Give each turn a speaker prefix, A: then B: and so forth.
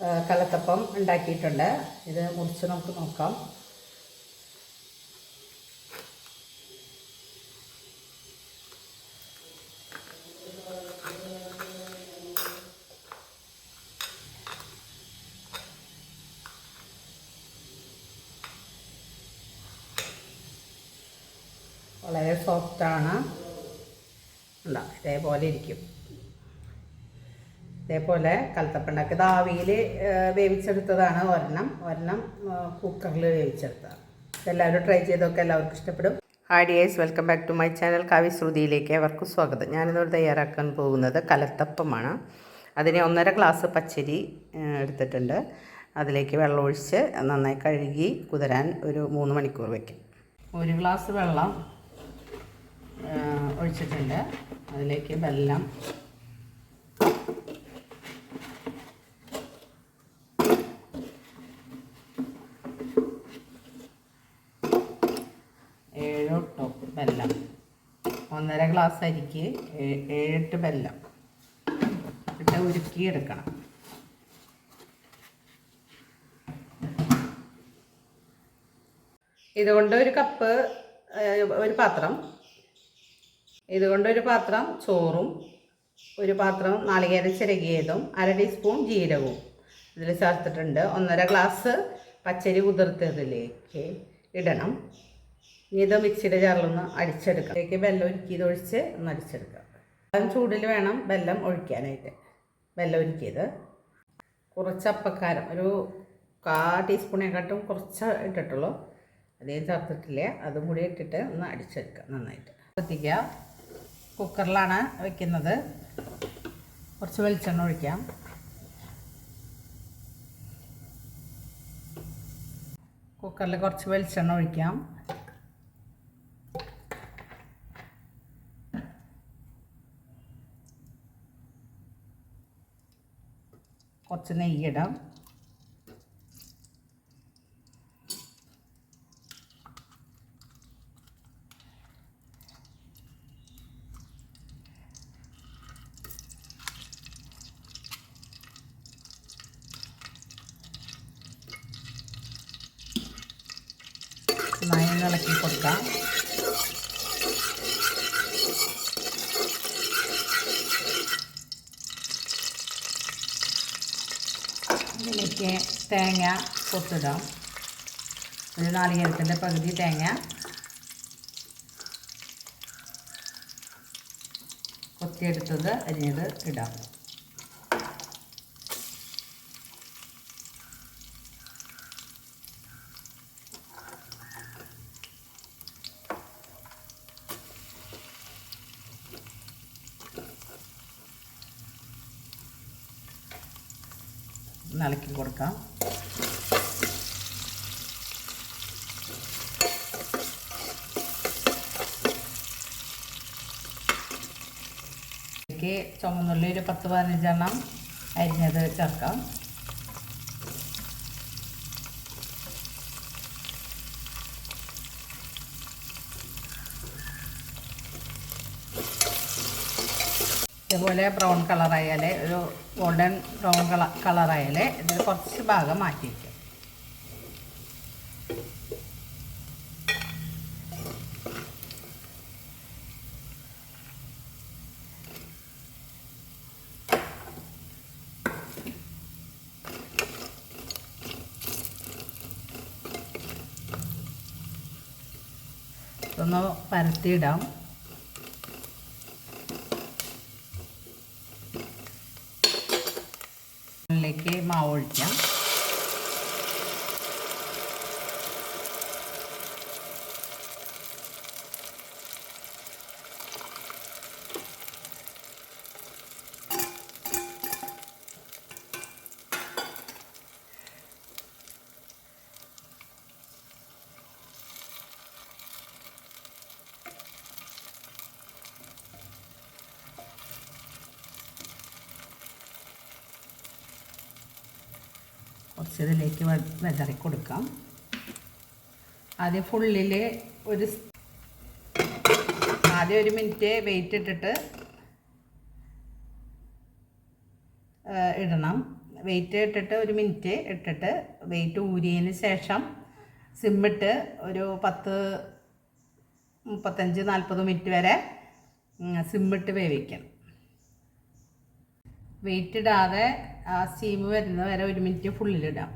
A: കലത്തപ്പം ഉണ്ടാക്കിയിട്ടുണ്ട്. ഇത് മുറിച്ച് നമുക്ക് നോക്കാം. വളരെ സോഫ്റ്റാണ് ഉണ്ടോ ഇതേപോലെ ഇരിക്കും. ഇതേപോലെ കലത്തപ്പണ്ടാക്കി ഇത് ആവിയിൽ വേവിച്ചെടുത്തതാണ് ഒരെണ്ണം. ഒരെണ്ണം കുക്കറിൽ വേവിച്ചെടുത്തതാണ്. എല്ലാവരും ട്രൈ ചെയ്തൊക്കെ എല്ലാവർക്കും ഇഷ്ടപ്പെടും. Hi dears welcome back to my channel Kavya ശ്രുതിയിലേക്ക് അവർക്ക് സ്വാഗതം. ഞാനിന്നോട് തയ്യാറാക്കാൻ പോകുന്നത് കലത്തപ്പമാണ്. അതിന് ഒന്നര ഗ്ലാസ് പച്ചരി എടുത്തിട്ടുണ്ട്. അതിലേക്ക് വെള്ളം ഒഴിച്ച് നന്നായി കഴുകി കുതിരാൻ ഒരു മൂന്ന് മണിക്കൂർ വയ്ക്കും ഒരു ഗ്ലാസ് വെള്ളം ഒഴിച്ചിട്ടുണ്ട്. അതിലേക്ക് വെല്ലം ഏഴോ ടോപ്പ് വെല്ലം ഒന്നര ഗ്ലാസ് അരിക്ക് ഏഴെട്ട് വെല്ലം ഇട്ട് ഉരുക്കിയെടുക്കണം. ഇതുകൊണ്ട് ഒരു കപ്പ് ഒരു പാത്രം. ഇതുകൊണ്ട് ഒരു പാത്രം ചോറും ഒരു പാത്രം നാളികേര ചിരകിയതും അര ടീസ്പൂൺ ജീരകവും ഇതിൽ ചേർത്തിട്ടുണ്ട്. ഒന്നര ഗ്ലാസ് പച്ചരി കുതിർത്തതിലേക്ക് ഇടണം. ഇനി മിക്സിയുടെ ജാറിലൊന്ന് അടിച്ചെടുക്കാം. അതിലേക്ക് വെല്ലം ഒരുക്കിയത് ഒഴിച്ച് ഒന്ന് അടിച്ചെടുക്കാം. അതും ചൂടിൽ വേണം വെല്ലം ഒഴിക്കാനായിട്ട്. വെല്ലം ഒരുക്കിയത് കുറച്ച് അപ്പക്കാരം ഒരു കാ ടീസ്പൂണിനെക്കാട്ടും കുറച്ച് ഇട്ടിട്ടുള്ളൂ. അധികം ചേർത്തിട്ടില്ല അതും കൂടി ഇട്ടിട്ട് ഒന്ന് അടിച്ചെടുക്കാം നന്നായിട്ട്. കത്തിക്കുക കുക്കറിലാണ് വെക്കുന്നത്. കുറച്ച് വെളിച്ചെണ്ണ ഒഴിക്കാം. കുക്കറിൽ കുറച്ച് വെളിച്ചെണ്ണ ഒഴിക്കാം. കുറച്ച് നെയ്യിടാം. നന്നായി ഇളക്കി കൊടുക്കാം. തേങ്ങ കൊത്തിടാം ഒരു നാളികേരത്തിന്റെ പകുതി തേങ്ങ കൊത്തിയെടുത്തത് അരിഞ്ഞത് ഇടാം. ഇളക്കി കൊടുക്കാം. ചുമന്നുള്ളി ഒരു പത്ത് പതിനഞ്ചെണ്ണം അരിഞ്ഞത് ചേർക്കാം. ഇതുപോലെ ബ്രൗൺ കളറായാലേ ഒരു ഗോൾഡൻ ബ്രൗൺ കളർ കളറായാലേ ഇതിൽ കുറച്ച് ഭാഗം മാറ്റി വയ്ക്കും ഇതൊന്ന് പരത്തിയിടാം. ഇതിലേക്ക് മാവ് ഒഴിക്കാം. കുറച്ച് ഇതിലേക്ക് വെ- വെതറി കൊടുക്കാം ആദ്യം ഫുള്ളിൽ ഒരു ആദ്യം ഒരു മിനിറ്റ് വെയിറ്റ് ഇട്ടിട്ട് ഇടണം. വെയിറ്റ് ഇട്ടിട്ട് ഒരു മിനിറ്റ് ഇട്ടിട്ട് വെയിറ്റ് ഊരിയതിന് ശേഷം സിമ്മിട്ട് ഒരു പത്ത് മുപ്പത്തഞ്ച് നാൽപ്പത് മിനിറ്റ് വരെ സിമ്മിട്ട് വേവിക്കണം. വെയിറ്റ് ഇടാതെ ആ സ്റ്റീം വരുന്ന വരെ ഒരു മിനിറ്റ് ഫുള്ളിലിടാം